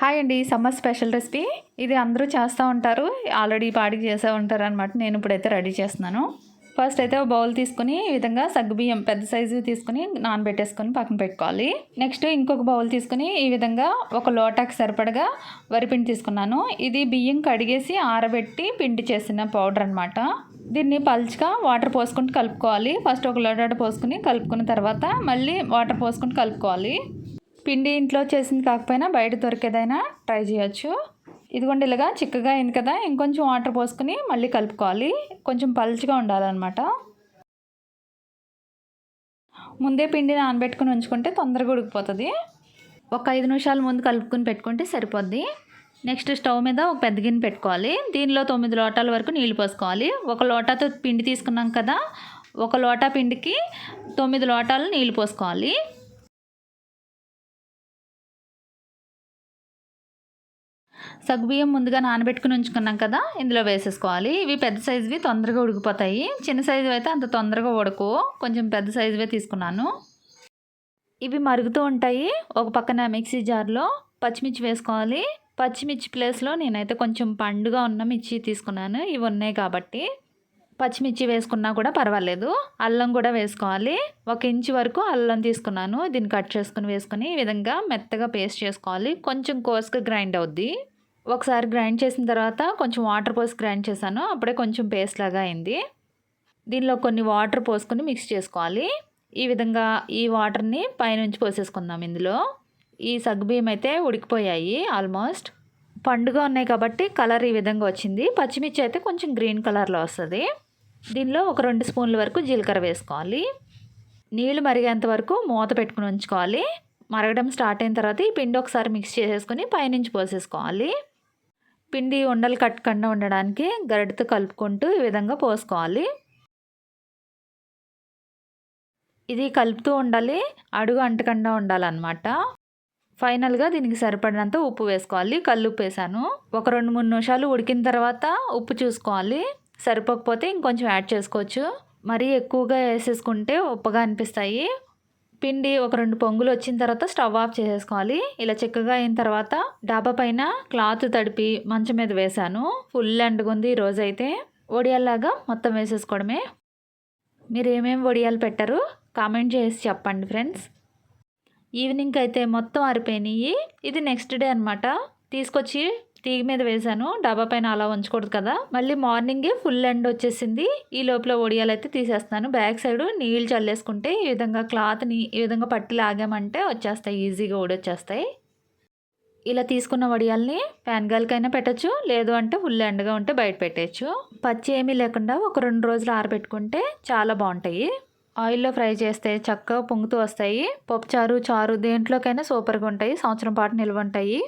Hi అండి summer special recipe. ఇది అందరూ చేస్తూ ఉంటారు ఆల్రెడీ పాడికి చేసే ఉంటారు అనమాట నేను ఇప్పుడైతే రెడీ చేస్తున్నాను. ఫస్ట్ అయితే ఒక బౌల్ తీసుకుని ఈ విధంగా సగ్గుబియ్యం పెద్ద సైజు తీసుకుని నానబెట్టేసుకొని పక్కన పెట్టుకోవాలి. నెక్స్ట్ ఇంకొక బౌల్ తీసుకుని ఈ విధంగా ఒక లోటాకి సరిపడగా వరిపిండి తీసుకున్నాను. ఇది బియ్యం కడిగేసి ఆరబెట్టి పిండి చేసిన పౌడర్ అనమాట దీన్ని పల్చగా వాటర్ పోసుకుంటూ కలుపుకోవాలి. ఫస్ట్ ఒక లోటాట పోసుకుని కలుపుకున్న తర్వాత మళ్ళీ వాటర్ పోసుకుంటూ కలుపుకోవాలి. పిండి ఇంట్లో చేసింది కాకపోయినా బయట దొరికేదైనా ట్రై చేయొచ్చు. ఇదిగోండి ఇలాగా చిక్కగా అయింది కదా ఇంకొంచెం వాటర్ పోసుకుని మళ్ళీ కలుపుకోవాలి. కొంచెం పలుచగా ఉండాలన్నమాట. ముందే పిండి నానబెట్టుకుని ఉంచుకుంటే తొందరగా ఉడికిపోతుంది. ఒక ఐదు నిమిషాల ముందు కలుపుకొని పెట్టుకుంటే సరిపోద్ది. నెక్స్ట్ స్టవ్ మీద ఒక పెద్ద గిన్నె పెట్టుకోవాలి. దీనిలో తొమ్మిది లోటాల వరకు నీళ్ళు పోసుకోవాలి. ఒక లోటాతో పిండి తీసుకున్నాం కదా ఒక లోటా పిండికి తొమ్మిది లోటాలు నీళ్ళు పోసుకోవాలి. సగ్గుబియ్యం ముందుగా నానబెట్టుకుని ఉంచుకున్నాం కదా ఇందులో వేసేసుకోవాలి. ఇవి పెద్ద సైజువి తొందరగా ఉడికిపోతాయి. చిన్న సైజు అయితే అంత తొందరగా ఉడకు. కొంచెం పెద్ద సైజువే తీసుకున్నాను. ఇవి మరుగుతూ ఉంటాయి. ఒక పక్కన మిక్సీ జార్లో పచ్చిమిర్చి వేసుకోవాలి. పచ్చిమిర్చి ప్లేస్లో నేనైతే కొంచెం పండుగా ఉన్న మిర్చి తీసుకున్నాను. ఇవి ఉన్నాయి కాబట్టి. పచ్చిమిర్చి వేసుకున్నా కూడా పర్వాలేదు. అల్లం కూడా వేసుకోవాలి. ఒక ఇంచు వరకు అల్లం తీసుకున్నాను. దీన్ని కట్ చేసుకుని వేసుకొని ఈ విధంగా మెత్తగా పేస్ట్ చేసుకోవాలి. కొంచెం కోసుగా గ్రైండ్ అవుద్ది. ఒకసారి గ్రైండ్ చేసిన తర్వాత కొంచెం వాటర్ పోసి గ్రైండ్ చేశాను. అప్పుడే కొంచెం పేస్ట్ లాగా అయింది. దీనిలో కొన్ని వాటర్ పోసుకొని మిక్స్ చేసుకోవాలి. ఈ విధంగా ఈ వాటర్ని పైనుంచి పోసేసుకుందాం ఇందులో. ఈ సగ్గుబియ్యం అయితే ఉడికిపోయాయి ఆల్మోస్ట్ పండుగ ఉన్నాయి కాబట్టి కలర్ ఈ విధంగా వచ్చింది. పచ్చిమిర్చి అయితే కొంచెం గ్రీన్ కలర్లో వస్తుంది. దీనిలో ఒక రెండు స్పూన్ల వరకు జీలకర్ర వేసుకోవాలి. నీళ్ళు మరిగేంత వరకు మూత పెట్టుకుని ఉంచుకోవాలి. మరగడం స్టార్ట్ అయిన తర్వాత ఈ పిండి ఒకసారి మిక్స్ చేసేసుకొని పైనుంచి పోసేసుకోవాలి. పిండి ఉండలు కట్టకుండా ఉండడానికి గరిటతో కలుపుకుంటూ ఈ విధంగా పోసుకోవాలి. ఇది కలుపుతూ ఉండాలి అడుగు అంటకుండా ఉండాలన్నమాట. ఫైనల్గా దీనికి సరిపడినంత ఉప్పు వేసుకోవాలి కళ్ళు ఉప్పు వేసాను ఒక రెండు మూడు నిమిషాలు ఉడికిన తర్వాత ఉప్పు చూసుకోవాలి. సరిపోకపోతే ఇంకొంచెం యాడ్ చేసుకోవచ్చు. మరీ ఎక్కువగా వేసేసుకుంటే ఉప్పగా అనిపిస్తాయి. పిండి ఒక రెండు పొంగులు వచ్చిన తర్వాత స్టవ్ ఆఫ్ చేసేసుకోవాలి. ఇలా చిక్కగా అయిన తర్వాత డాబా పైన క్లాత్ తడిపి మంచం మీద వేశాను. ఫుల్ అండుగుంది ఈరోజు అయితే వడియాల్లాగా మొత్తం వేసేసుకోవడమే. మీరు ఏమేమి వడియాలు పెట్టారు కామెంట్ చేసి చెప్పండి ఫ్రెండ్స్. ఈవినింగ్ అయితే మొత్తం ఆరిపోయినాయి. ఇది నెక్స్ట్ డే అనమాట తీసుకొచ్చి తీగ మీద వేసాను డబ్బా పైన అలా ఉంచకూడదు కదా. మళ్ళీ మార్నింగే ఫుల్ ఎండ్ వచ్చేసింది. ఈ లోపల ఒడియాలు అయితే తీసేస్తున్నాను. బ్యాక్ సైడ్ నీళ్ళు చల్లేసుకుంటే ఈ విధంగా క్లాత్ని ఈ విధంగా పట్టి లాగామంటే వచ్చేస్తాయి. ఈజీగా ఓడొచ్చేస్తాయి ఇలా తీసుకున్న వడియాల్ని ప్యాన్ పెట్టచ్చు. లేదు అంటే ఫుల్ ఎండగా ఉంటే బయట పెట్టచ్చు పచ్చి ఏమీ లేకుండా ఒక రెండు రోజులు ఆరబెట్టుకుంటే చాలా బాగుంటాయి. ఆయిల్లో ఫ్రై చేస్తే చక్కగా పొంగుతూ వస్తాయి. పప్పు చారు చారు దేంట్లోకైనా సూపర్గా ఉంటాయి. సంవత్సరం పాటు నిల్వ ఉంటాయి.